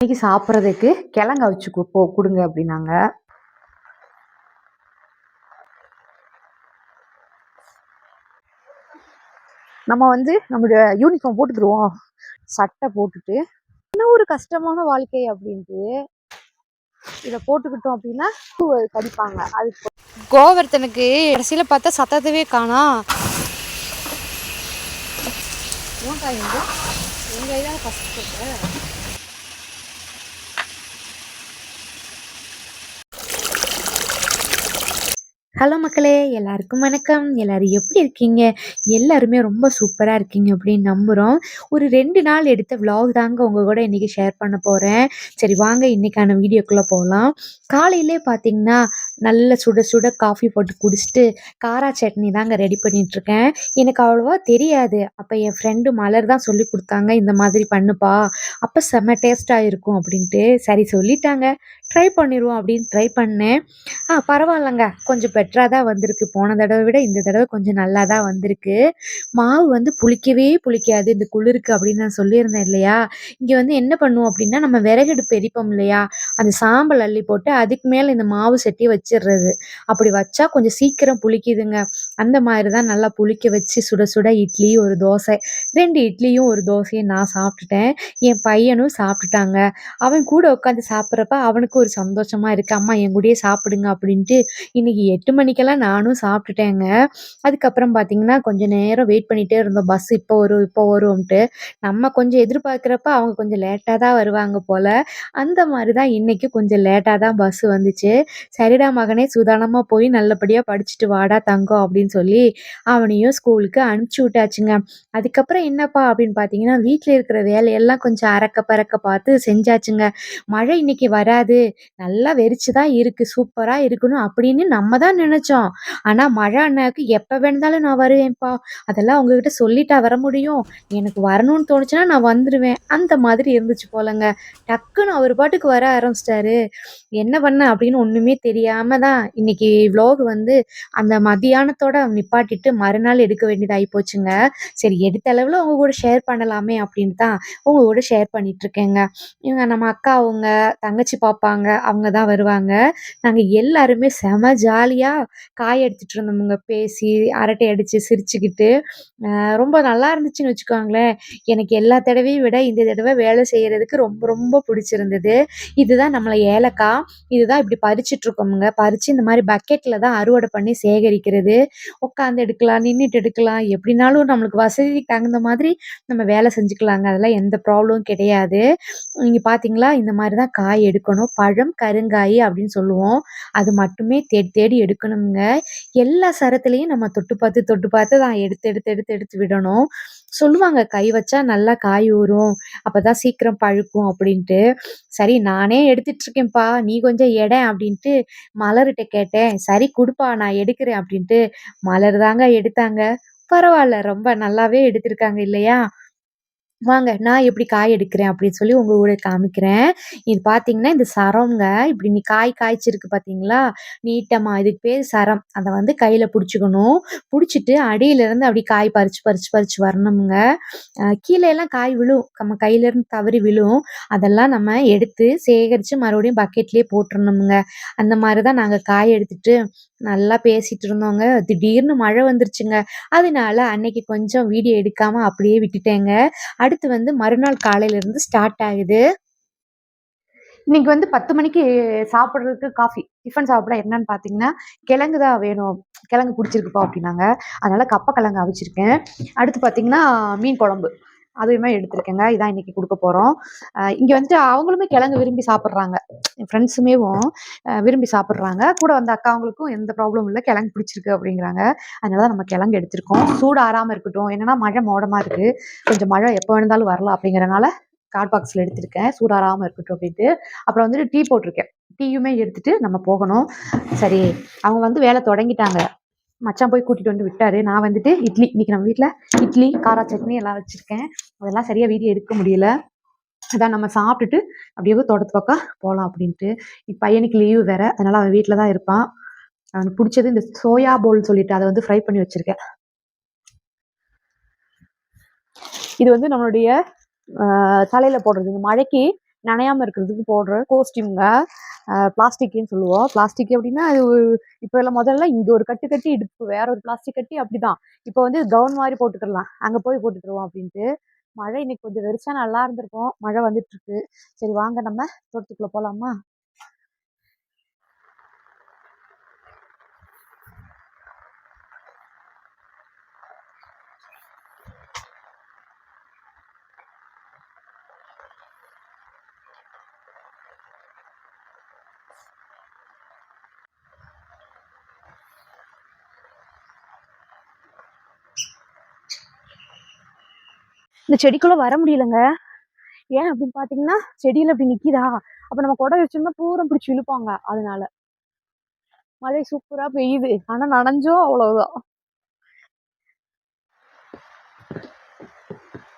இன்னைக்கு சாப்பிட்றதுக்கு கிழங்கு அவிச்சு போ கொடுங்க அப்படின்னாங்க. நம்ம வந்து நம்மளுடைய யூனிஃபார்ம் போட்டுக்கிடுவோம் சட்டை போட்டுட்டு. இன்னும் ஒரு கஷ்டமான வாழ்க்கை அப்படின்ட்டு இதை போட்டுக்கிட்டோம் அப்படின்னா கடிப்பாங்க. அது கோவர்த்தனுக்கு கடைசியில் பார்த்தா சத்தத்தவே காணா. ஏன் காய்ங்க எங்க இதாக ஹலோ மக்களே எல்லாருக்கும் வணக்கம். எல்லாரும் எப்படி இருக்கீங்க? எல்லாருமே ரொம்ப சூப்பராக இருக்கீங்க அப்படின்னு நம்புகிறோம் ஒரு ரெண்டு நாள் எடுத்த விலாக் தாங்க உங்கள் கூட இன்றைக்கி ஷேர் பண்ண போகிறேன் சரி வாங்க இன்றைக்கான வீடியோக்குள்ளே போகலாம் காலையிலே பார்த்தீங்கன்னா நல்ல சுட சுட காஃபி போட்டு குடிச்சிட்டு காரா சட்னி தாங்க ரெடி பண்ணிகிட்ருக்கேன் எனக்கு அவ்வளோவா தெரியாது. அப்போ என் ஃப்ரெண்டு மலர் தான் சொல்லி கொடுத்தாங்க இந்த மாதிரி பண்ணுப்பா. அப்போ செம்ம டேஸ்ட்டாக இருக்கும் அப்படின்ட்டு. சரி சொல்லிட்டாங்க. ட்ரை பண்ணிடுவோம் அப்படின்னு ட்ரை பண்ணேன். ஆ பரவாயில்லங்க. கொஞ்சம் பெட்டராக தான் வந்திருக்கு. போன தடவை விட இந்த தடவை கொஞ்சம் நல்லா தான் வந்திருக்கு. மாவு வந்து புளிக்கவே புளிக்காது. இந்த குளிருக்கு அப்படின்னு நான் சொல்லியிருந்தேன் இல்லையா? இங்கே வந்து என்ன பண்ணுவோம் அப்படின்னா நம்ம விறகடுப்பு எரிப்போம் இல்லையா? அந்த சாம்பல் அள்ளி போட்டு அதுக்கு மேலே இந்த மாவு செட்டி வச்சிடுறது அப்படி வச்சா கொஞ்சம் சீக்கிரம் புளிக்குதுங்க. அந்த மாதிரி தான் நல்லா புளிக்க வச்சு சுட சுட இட்லி ஒரு தோசை ரெண்டு இட்லியும் ஒரு தோசையும் நான் சாப்பிட்டுட்டேன். என் பையனும் சாப்பிட்டுட்டாங்க. அவன் கூட உட்காந்து சாப்பிட்றப்ப அவனுக்கு ஒரு சந்தோஷமா இருக்கு. அம்மா என் கூடயே சாப்பிடுங்க அப்படின்ட்டு இன்னைக்கு எட்டு மணிக்கெல்லாம் நானும் சாப்பிட்டுட்டேங்க. அதுக்கப்புறம் பார்த்தீங்கன்னா கொஞ்சம் நேரம் வெயிட் பண்ணிகிட்டே இருந்தோம். பஸ் இப்போ வரும் இப்போ வரும்ன்ட்டு நம்ம கொஞ்சம் எதிர்பார்க்குறப்ப அவங்க கொஞ்சம் லேட்டாக தான் வருவாங்க போல். அந்த மாதிரி தான் இன்னைக்கு கொஞ்சம் லேட்டாக தான் பஸ் வந்துச்சு. சரிடா மகனே சுதானமாக போய் நல்லபடியாக படிச்சுட்டு வாடா தங்கம் அப்படின்னு சொல்லி அவனையும் ஸ்கூலுக்கு அனுப்பிச்சி விட்டாச்சுங்க. அதுக்கப்புறம் என்னப்பா அப்படின்னு பார்த்தீங்கன்னா வீட்டில் இருக்கிற வேலையெல்லாம் கொஞ்சம் அறக்க பறக்க பார்த்து செஞ்சாச்சுங்க. மழை இன்னைக்கு வராது. நல்லா வெறிச்சு தான் இருக்கு. சூப்பராக இருக்கணும் அப்படின்னு நம்ம தான் நினச்சோம். ஆனால் மழை அண்ணாவுக்கு எப்போ வேணாலும் நான் வருவேன்ப்பா. அதெல்லாம் உங்ககிட்ட சொல்லிட்டா வர முடியும். எனக்கு வரணும்னு தோணுச்சுன்னா நான் வந்துடுவேன் அந்த மாதிரி இருந்துச்சு போலங்க. டக்குன்னு அவர் பாட்டுக்கு வர ஆரம்பிச்சிட்டாரு. என்ன பண்ண? அப்படின்னு ஒன்றுமே தெரியாம தான் இன்னைக்கு vlog வந்து அந்த மதியானத்தோட நிப்பாட்டிட்டு மறுநாள் எடுக்க வேண்டியதாகி போச்சுங்க. சரி எடுத்த அளவில் உங்க கூட ஷேர் பண்ணலாமே அப்படின்னு தான் உங்க கூட ஷேர் பண்ணிட்டு இருக்கேங்க. இவங்க நம்ம அக்கா அவங்க தங்கச்சி பார்ப்பாங்க அவங்க தான் வருவாங்க. நாங்கள் எல்லாருமே செம ஜாலியாக காய் எடுத்துட்டு இருந்தோமுங்க பேசி அரட்டை அடித்து சிரிச்சுக்கிட்டு ரொம்ப நல்லா இருந்துச்சுன்னு வச்சுக்கோங்களேன். எனக்கு எல்லா தடவையும் விட இந்த தடவை வேலை செய்கிறதுக்கு ரொம்ப ரொம்ப பிடிச்சிருந்தது. இதுதான் நம்மளை ஏலக்காய் இதுதான் இப்படி பறிச்சிட்டுருக்கோமுங்க பறித்து இந்த மாதிரி பக்கெட்டில் தான் அறுவடை பண்ணி சேகரிக்கிறது. உட்காந்து எடுக்கலாம் நின்றுட்டு எடுக்கலாம். எப்படினாலும் நம்மளுக்கு வசதிக்கு தகுந்த மாதிரி நம்ம வேலை செஞ்சுக்கலாங்க. அதெல்லாம் எந்த ப்ராப்ளமும் கிடையாது. நீங்கள் பார்த்தீங்களா இந்த மாதிரி தான் காய் எடுக்கணும். பழம் கருங்காய் அப்படின்னு சொல்லுவோம். அது மட்டுமே தேடி தேடி எடுக்கணும். எடுக்கணுங்க எல்லா சரத்துலேயும் நம்ம தொட்டு பார்த்து தொட்டு பார்த்து தான் எடுத்து எடுத்து எடுத்து எடுத்து விடணும். சொல்லுவாங்க கை வச்சா நல்லா காய் ஊறும். அப்போ தான் சீக்கிரம் பழுக்கும் அப்படின்ட்டு. சரி நானே எடுத்துட்டு இருக்கேன்ப்பா நீ கொஞ்சம் எடை அப்படின்ட்டு மலர்கிட்ட கேட்டேன். சரி கொடுப்பா நான் எடுக்கிறேன் அப்படின்ட்டு. மலர் தாங்க எடுத்தாங்க. பரவாயில்ல ரொம்ப நல்லாவே எடுத்திருக்காங்க இல்லையா? வாங்க நான் எப்படி காய் எடுக்கிறேன் அப்படின்னு சொல்லி உங்கள் கூட காமிக்கிறேன். இது பார்த்தீங்கன்னா இந்த சரம்ங்க. இப்படி நீ காய் காய்ச்சிருக்கு பார்த்தீங்களா நீட்டமாக இதுக்கு பேர் சரம். அதை வந்து கையில் பிடிச்சிக்கணும். பிடிச்சிட்டு அடியிலேருந்து அப்படி காய் பறிச்சு பறிச்சு பறிச்சு வரணுங்க கீழே எல்லாம் காய் விழும். நம்ம கையிலேருந்து தவறி விழும். அதெல்லாம் நம்ம எடுத்து சேகரித்து மறுபடியும் பக்கெட்லேயே போட்டுறணுமுங்க. அந்த மாதிரி தான் நாங்கள் காய் எடுத்துட்டு நல்லா பேசிட்டு இருந்தோங்க. திடீர்னு மழை வந்துருச்சுங்க. அதனால அன்னைக்கு கொஞ்சம் வீடியோ எடுக்காம அப்படியே விட்டுட்டேங்க. அடுத்து வந்து மறுநாள் காலையில இருந்து ஸ்டார்ட் ஆகுது. இன்னைக்கு வந்து பத்து மணிக்கு சாப்பிட்றதுக்கு காஃபி டிஃபன் சாப்பிட என்னன்னு பார்த்தீங்கன்னா கிழங்கு தான் வேணும். கிழங்கு பிடிச்சிருக்குப்பா அப்படின்னாங்க. அதனால கப்ப கிழங்கு அவிச்சிருக்கேன். அடுத்து பார்த்தீங்கன்னா மீன் குழம்பு. அதுவுமே எடுத்திருக்கேங்க. இதான் இன்னைக்கு கொடுக்க போகிறோம் இங்கே வந்துட்டு அவங்களுமே கிழங்கு விரும்பி சாப்பிட்றாங்க. என் ஃப்ரெண்ட்ஸுமேவும் விரும்பி சாப்பிட்றாங்க. கூட வந்த அக்காவங்களுக்கும் எந்த ப்ராப்ளமும் இல்லை. கிழங்கு பிடிச்சிருக்கு அப்படிங்கிறாங்க. அதனால தான் நம்ம கிழங்கு எடுத்திருக்கோம். சூடு ஆறாமல் இருக்கட்டும். என்னன்னா மழை மோடமாக இருக்குது கொஞ்சம் மழை எப்போ வேணாலும் வரலாம் அப்படிங்கிறனால கார்ட் பாக்ஸில் எடுத்திருக்கேன். சூடாறாமல் இருக்கட்டும் அப்படின்ட்டு. அப்புறம் வந்துட்டு டீ போட்டிருக்கேன். டீயுமே எடுத்துட்டு நம்ம போகணும். சரி அவங்க வந்து வேலை தொடங்கிட்டாங்க. மச்சான் போய் கூட்டிட்டு வந்து விட்டாரு. நான் வந்துட்டு இட்லி இன்னைக்கு நம்ம வீட்டில் இட்லி காரா சட்னி எல்லாம் வச்சிருக்கேன். அதெல்லாம் சரியா வீடியோ எடுக்க முடியல. அதான் நம்ம சாப்பிட்டுட்டு அப்படியே தோட்டத்து பக்கம் போகலாம் அப்படின்ட்டு. இப்போ பையனுக்கு லீவு வேற. அதனால அவன் வீட்டில் தான் இருப்பான். அவனுக்கு பிடிச்சது இந்த சோயா போல் சொல்லிட்டு அதை வந்து ஃப்ரை பண்ணி வச்சிருக்கேன். இது வந்து நம்மளுடைய ஆஹ் தலையில போடுறது. இந்த மழைக்கு நனையாமல் இருக்கிறதுக்கு போடுற கோஸ்டியூம்ங்க பிளாஸ்டிக்னு சொல்லுவோம். பிளாஸ்டிக் அப்படின்னா அது இப்போ எல்லாம் முதல்ல இங்கே ஒரு கட்டு கட்டி இடுப்பு வேற ஒரு பிளாஸ்டிக் கட்டி அப்படிதான். இப்போ வந்து கவுன் மாதிரி போட்டுக்கிடலாம். அங்கே போய் போட்டுக்கிடுவோம் அப்படின்ட்டு. மழை இன்னைக்கு கொஞ்சம் வெறிச்சா நல்லா இருந்திருக்கும். மழை வந்துட்டு இருக்கு. சரி வாங்க நம்ம தோட்டத்துக்குள்ள போகலாமா இந்த செடிக்குள்ள வர முடியலங்க. ஏன் அப்படின்னு பாத்தீங்கன்னா செடியில அப்படி நிக்குதா? அப்ப நம்ம குடை வச்சோம்னா பூரா பிடிச்சி இழுப்பாங்க அதனால. மழை சூப்பரா பெய்யுது. ஆனா நனைஞ்சோ அவ்வளவுதான்.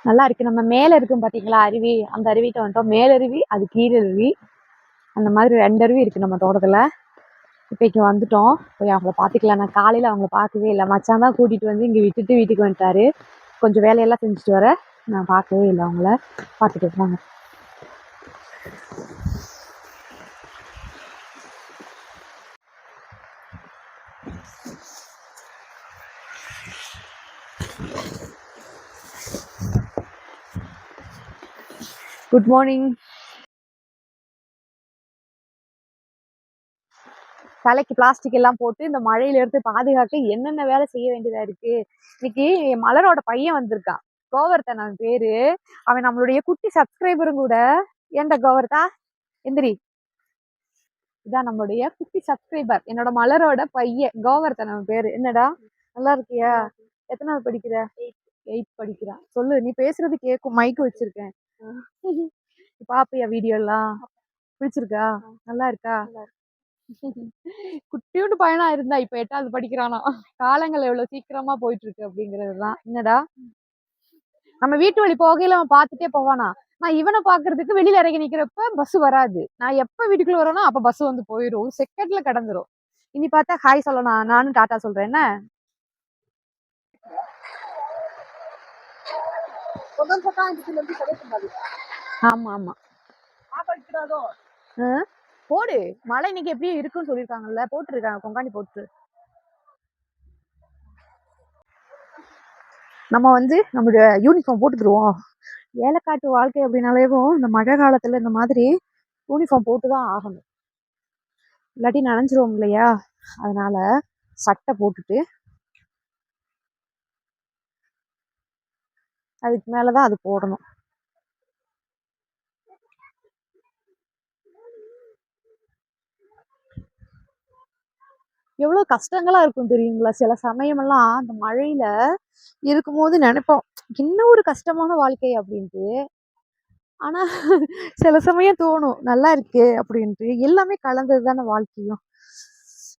நல்லா இருக்கு. நம்ம மேல இருக்கும் பாத்தீங்களா அருவி? அந்த அருவிட்ட வந்துட்டோம். மேலருவி அது கீழருவி அந்த மாதிரி ரெண்டு அருவி இருக்கு நம்ம தோட்டத்துல. இப்போ வந்துட்டோம். போய் அவங்கள பாத்துக்கலாம். நான் காலையில அவங்கள பார்க்கவே இல்லை. மச்சான் தான் கூட்டிட்டு வந்து இங்க விட்டுட்டு வீட்டுக்கு வந்துட்டாரு. கொஞ்சம் வேலையெல்லாம் செஞ்சுட்டு வர நான் பார்க்கவே இல்லை அவங்கள. பார்த்துட்டு வாங்க குட் மார்னிங் தலைக்கு பிளாஸ்டிக் எல்லாம் போட்டு இந்த மழையில இருந்து பாதுகாக்க என்னென்ன வேலை செய்ய வேண்டியதா இருக்கு? இன்னைக்கு மலரோட பையன் வந்திருக்கான். கோவர்த்தன் அவன் பேரு. அவன் நம்மளுடைய குட்டி சப்ஸ்கிரைபரும் கூட. ஏன்டா கோவர்த்தா எந்திரி. இதான் நம்மளுடைய குட்டி சப்ஸ்கிரைபர் என்னோட மலரோட பையன். கோவர்த்தன் அவன் பேரு. என்னடா? நல்லா இருக்கியா? எத்தனாவது படிக்கிற? எயிட் படிக்கிறான் சொல்லு நீ பேசுறது கேக்கும். மைக் வச்சிருக்கேன். பாப்பியா வீடியோ எல்லாம்? பிடிச்சிருக்கா? நல்லா இருக்கா. குட்டியோண்டு பையனா இருந்தா இப்ப எட்டாவது படிக்கிறானா? காலங்கள் எவ்வளவு சீக்கிரமா போயிட்டு இருக்கு அப்படிங்கறதுதான் என்னடா? நம்ம வீட்டு வழி போகையில அவன் பார்த்துட்டே போவானா? நான் இவனை பாக்குறதுக்கு வெளியில இறங்கி நிக்கிறப்ப பஸ் வராது. நான் எப்ப வீட்டுக்குள்ள வரேனோ அப்ப பஸ் வந்து போயிடும் செகண்ட்ல கடந்துரும். இனி பார்த்தா ஹாய் சொல்லணும். நானும் டாட்டா சொல்றேன். என்ன? ஆமா ஆமா? போடு. மழை இன்னைக்கு எப்படியும் இருக்குன்னு சொல்லியிருக்காங்கல்ல. போட்டுருக்காங்க. கொங்காணி போட்டு. நம்ம வந்து நம்மளுடைய யூனிஃபார்ம் போட்டுக்கிடுவோம் ஏலக்காட்டு வாழ்க்கை அப்படின்னாலேவும் இந்த மழை காலத்துல இந்த மாதிரி யூனிஃபார்ம் போட்டு தான் ஆகணும். இல்லாட்டி நனைஞ்சிருவோம் இல்லையா? அதனால சட்டை போட்டுட்டு அதுக்கு மேலதான் அது போடணும். எவ்வளோ கஷ்டங்களாக இருக்கும் தெரியுங்களா? சில சமயமெல்லாம் அந்த மழையில இருக்கும்போது நினைப்போம் என்ன ஒரு கஷ்டமான வாழ்க்கை அப்படின்ட்டு. ஆனால் சில சமயம் தோணும் நல்லா இருக்கு அப்படின்ட்டு. எல்லாமே கலந்தது தானே வாழ்க்கையும்.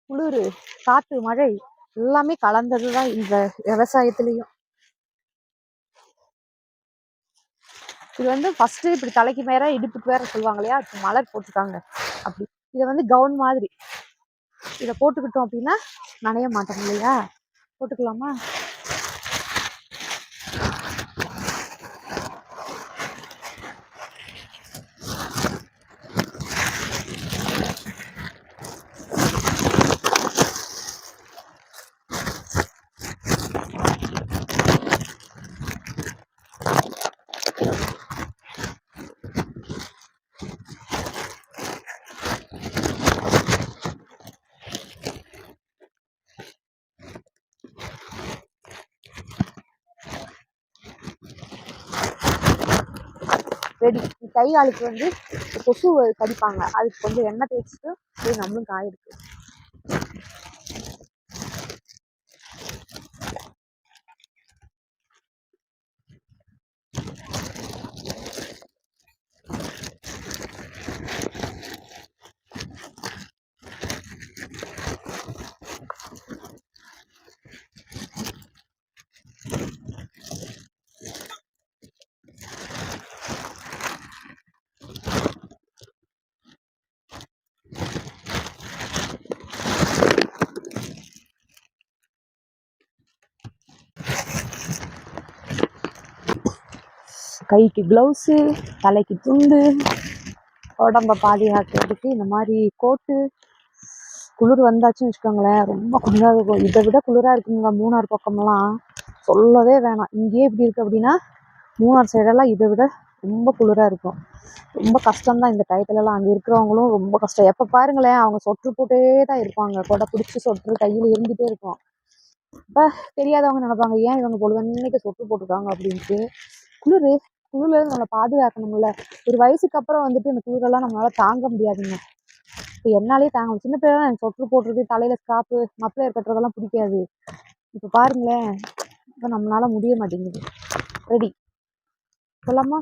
குளிர் காற்று மழை எல்லாமே கலந்தது தான் இந்த விவசாயத்துலேயும். இது வந்து ஃபர்ஸ்ட் இப்படி தலைக்கு மேல இடுப்புக்கு வேற சொல்லுவாங்க இல்லையா? மலர் போட்டிருக்காங்க. அப்படி. இதை வந்து கவுன் மாதிரி. இதை போட்டுக்கிட்டோம் அப்படின்னா நனைய மாட்டோம் இல்லையா? போட்டுக்கலாமா ரெடி கை காலுக்கு வந்து கொசு கடிப்பாங்க. அதுக்கு கொஞ்சம் எண்ணெய் தேய்ச்சிட்டு போய் நம்மளும் காய இருக்கு கைக்கு க்ளவுஸு தலைக்கு துண்டு உடம்ப பாதுகாக்கிறதுக்கு இந்த மாதிரி கோட்டு குளிர் வந்தாச்சுன்னு வச்சுக்கோங்களேன். ரொம்ப குளிராக இருக்கும். இதை விட குளிராக இருக்குங்க மூணார் பக்கமெல்லாம். சொல்லவே வேணாம். இங்கேயே இப்படி இருக்குது அப்படின்னா மூணார் சைடெல்லாம் இதை விட ரொம்ப குளிராக இருக்கும். ரொம்ப கஷ்டம்தான் இந்த டயத்துலலாம் அங்கே இருக்கிறவங்களும் ரொம்ப கஷ்டம். எப்போ பாருங்களேன் அவங்க சொட்டு போட்டே தான் இருப்பாங்க. கொடை பிடிச்சி சொட்டு கையில் இருந்துகிட்டே இருக்கும். இப்போ தெரியாதவங்க நினைப்பாங்க ஏன் இவங்க பொழுதன்னைக்கு சொட்டு போட்டிருக்காங்க? அப்படின்ட்டு. குளிர் குளிர்ல இருந்து நம்மளை பாதுகாக்கணும்ல. ஒரு வயசுக்கு அப்புறம் வந்துட்டு இந்த குளிரெல்லாம் நம்மளால தாங்க முடியாதுங்க. இப்போ என்னாலே தாங்க சின்ன பிள்ளைலாம் எனக்கு சொட்ரு போடுறது தலையில ஸ்காப்பு மப்ளையர் கட்டுறதெல்லாம் பிடிக்காது. இப்போ பாருங்களேன் இப்போ நம்மளால முடிய மாட்டேங்குது. ரெடி போலாமா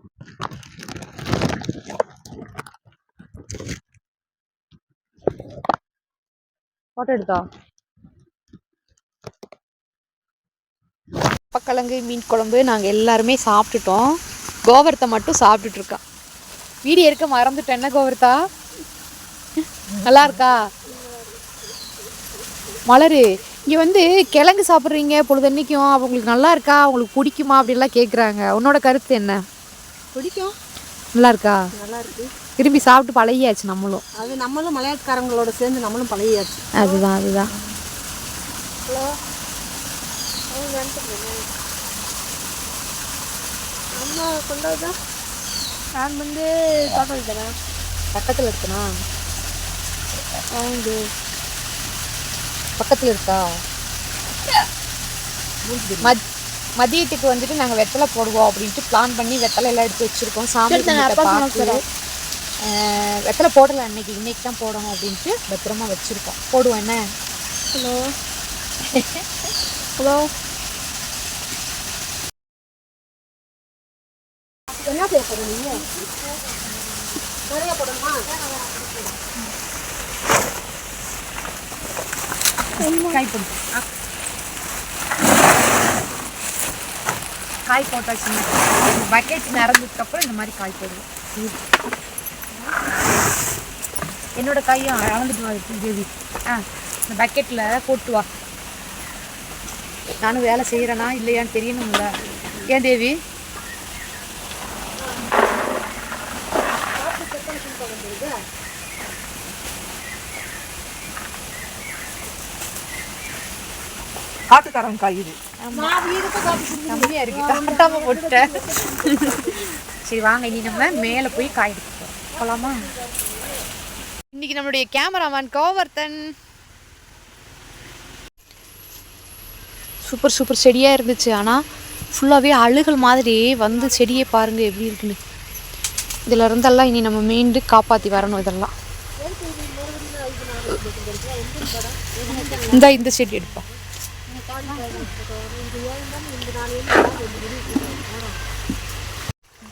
ஃபோட்டோ எடுத்தா? பக்கிழங்கு மீன் குழம்பு நாங்கள் எல்லாருமே சாப்பிட்டுட்டோம். கோவரத்தை மட்டும் சாப்பிட்டுட்டு இருக்கா வீடியோ எடுக்க மறந்துட்டேன். என்ன கோவரத்தா? நல்லா இருக்கா மலரு இங்கே வந்து கிழங்கு சாப்பிட்றீங்க பொழுதன்னைக்கும் அவங்களுக்கு நல்லா இருக்கா அவங்களுக்கு பிடிக்குமா? அப்படின்லாம் கேட்குறாங்க உன்னோட கருத்து என்ன? பிடிக்கும். நல்லா இருக்கா நல்லா இருக்கு விரும்பி சாப்பிட்டு பழகியாச்சு நம்மளும். அது நம்மளும் மலையாளக்காரங்களோட சேர்ந்து நம்மளும் பழகியாச்சு. அதுதான் அதுதான். அம்மா கொண்டாதான் நான் வந்து தோட்டம் வைக்கிறேன் பக்கத்தில் இருக்குண்ணா வாங்க பக்கத்தில் இருக்கா? மத் மதியத்துக்கு வந்துட்டு நாங்கள் வெத்தலை போடுவோம் அப்படின்ட்டு பிளான் பண்ணி வெத்தலை எல்லாம் எடுத்து வச்சுருக்கோம். சாமி நான் பார்த்து வெத்தலை போடலை அன்னைக்கு இன்னைக்கு தான் போடணும் அப்படின்ட்டு பத்திரமா வச்சுருக்கோம். போடுவோம் என்ன? ஹலோ. ஹலோ. என்ன செய்ய போறீங்க நிறைய போடணுமா? காய் போட்டு காய் போட்டாச்சுங்க பக்கெட் நிறந்ததுக்கப்புறம் இந்த மாதிரி காய் போடுவோம். என்னோட காயும் அளந்துட்டு வா தேவி. ஆ இந்த பக்கெட்டில் போட்டு வா. நானும் வேலை செய்கிறேனா இல்லையான்னு தெரியணும்ல. ஏன் தேவி? காட்டுக்காரன் காய் இது. கம்மியாக இருக்கு காட்டாம போட்டுட்டேன். சரி வாங்க இனி நம்ம மேலே போய் காய் எடுக்க போகிறோம் போகலாமா இன்னைக்கு நம்மளுடைய கேமராமேன் கோவர்த்தன். சூப்பர் சூப்பர் செடியாக இருந்துச்சு. ஆனால் ஃபுல்லாகவே அழுகல் மாதிரி வந்து செடியே பாருங்க எப்படி இருக்குன்னு. இதில் இருந்தெல்லாம் இனி நம்ம மீண்டு காப்பாற்றி வரணும் இதெல்லாம். இந்த இந்த செடி எடுப்போம்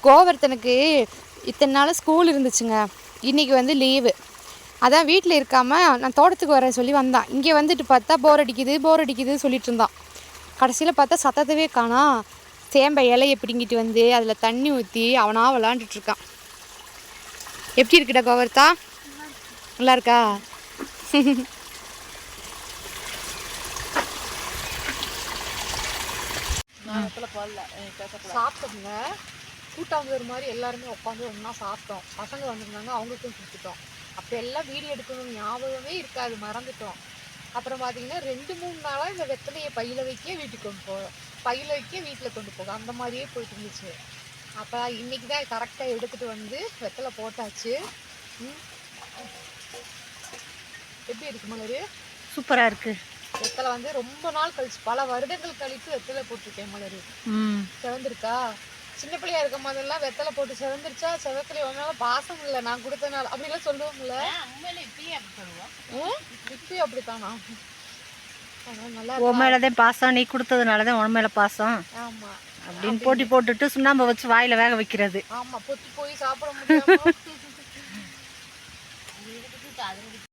கோவர்த்தனுக்கு இத்தனை நாள் ஸ்கூல் இருந்துச்சுங்க. இன்னைக்கு வந்து லீவு அதான் வீட்டில் இருக்காமல் நான் தோட்டத்துக்கு வரேன் சொல்லி வந்தான். இங்கே வந்துட்டு பார்த்தா போர் அடிக்குது போர் அடிக்குது சொல்லிட்டு இருந்தான். கடைசியில் பார்த்தா சத்தத்தவே காணா. சேம்பை இலையை பிடுங்கிட்டு வந்து அதில் தண்ணி ஊற்றி அவனாக விளாண்டுட்டு இருக்கான். எப்படி இருக்குடா கோவர்த்தா? நல்லா இருக்கா? சாப்பிட்டோங்க கூட்டாம்பர் மாதிரி எல்லாருமே உட்காந்து ஒன்றா சாப்பிட்டோம். பசங்க வந்திருந்தாங்க அவங்களுக்கும் கொடுத்துட்டோம். அப்போ எல்லாம் வீடியோ எடுக்கணும் ஞாபகமே இருக்காது மறந்துட்டோம். அப்புறம் பார்த்தீங்கன்னா ரெண்டு மூணு நாளாக இந்த வெத்தலையை பையில வைக்க வீட்டுக்கு கொண்டு போவோம் பையில வைக்க வீட்டில் கொண்டு போகும் அந்த மாதிரியே போயிட்டு இருந்துச்சு. அப்போ இன்னைக்கு தான் கரெக்டாக எடுத்துகிட்டு வந்து வெத்தலை போட்டாச்சு. ம். எப்படி இருக்கு மலரு? சூப்பராக இருக்கு. வெத்தலை வந்து ரொம்ப நாள் கழிச்சு பல வருடங்கள் கழித்து வெத்தலை போட்டிருக்கேன் மலரு. ம். செவந்திருக்கா? சின்ன பிள்ளையா இருக்கும் போதெல்லாம் வெத்தலை போட்டு செவந்துருச்சா? செவத்துல உன்னால பாசம் இல்லை நான் கொடுத்தனால அப்படிலாம் சொல்லுவோம்ல. ம்? இப்பயும் அப்படித்தானா? ஆனா நல்லா உன் மேலே தான் பாசம் நீ கொடுத்ததுனால தான் உன் மேலே பாசம். ஆமா. அப்படின்னு போட்டி போட்டுட்டு சுண்ணாம்பை வச்சு வாயில் வேக வைக்கிறது. ஆமா பொத்தி போய் சாப்பிட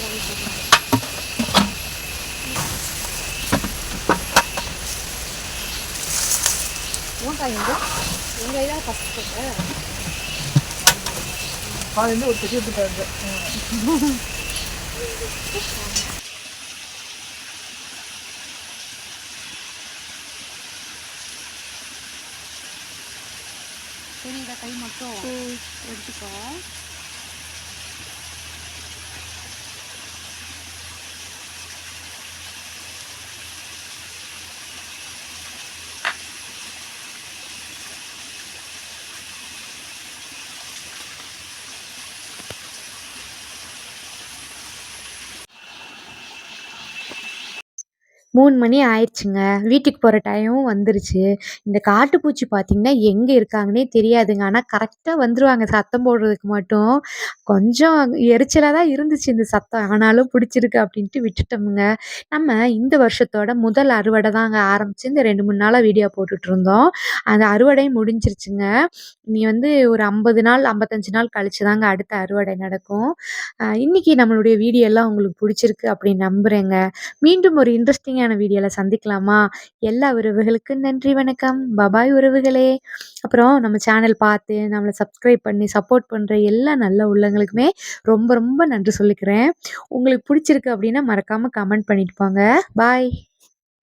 தக்காளி போடலாம் வெங்காயம் வந்து வெங்காயம் அது வந்து ஒரு பெரிய பிட்டாங்க கை மட்டும் எடுத்துக்கோ மூணு மணி ஆயிடுச்சுங்க. வீட்டுக்கு போகிற டைமும் வந்துருச்சு. இந்த காட்டுப்பூச்சி பார்த்தீங்கன்னா எங்கே இருக்காங்கன்னே தெரியாதுங்க. ஆனால் கரெக்டாக வந்துருவாங்க. சத்தம் போடுறதுக்கு மட்டும். கொஞ்சம் எரிச்சலாக தான் இருந்துச்சு இந்த சத்தம். ஆனாலும் பிடிச்சிருக்கு அப்படின்ட்டு விட்டுட்டோமுங்க. நம்ம இந்த வருஷத்தோட முதல் அறுவடை தாங்க ஆரம்பிச்சு இந்த ரெண்டு மூணு நாளாக வீடியோ போட்டுட்டு இருந்தோம். அந்த அறுவடையும் முடிஞ்சிருச்சுங்க. இனி வந்து ஒரு ஐம்பது நாள் ஐம்பத்தஞ்சு நாள் கழிச்சு தாங்க அடுத்த அறுவடை நடக்கும். இன்றைக்கி இன்னைக்கு நம்மளுடைய வீடியோ எல்லாம் உங்களுக்கு பிடிச்சிருக்கு அப்படின்னு நம்புகிறேங்க மீண்டும் ஒரு இன்ட்ரெஸ்டிங்கான வீடியோவில் சந்திக்கலாமா? எல்லா உறவுகளுக்கும் நன்றி வணக்கம். பபாய் உறவுகளே. அப்புறம் நம்ம சேனல் பார்த்து நம்மளை சப்ஸ்கிரைப் பண்ணி சப்போர்ட் பண்ணுற எல்லா நல்ல உள்ளங்களுக்குமே ரொம்ப ரொம்ப நன்றி சொல்லிக்கிறேன். உங்களுக்கு பிடிச்சிருக்கு அப்படின்னா மறக்காமல் கமெண்ட் பண்ணிட்டு போங்க. பாய்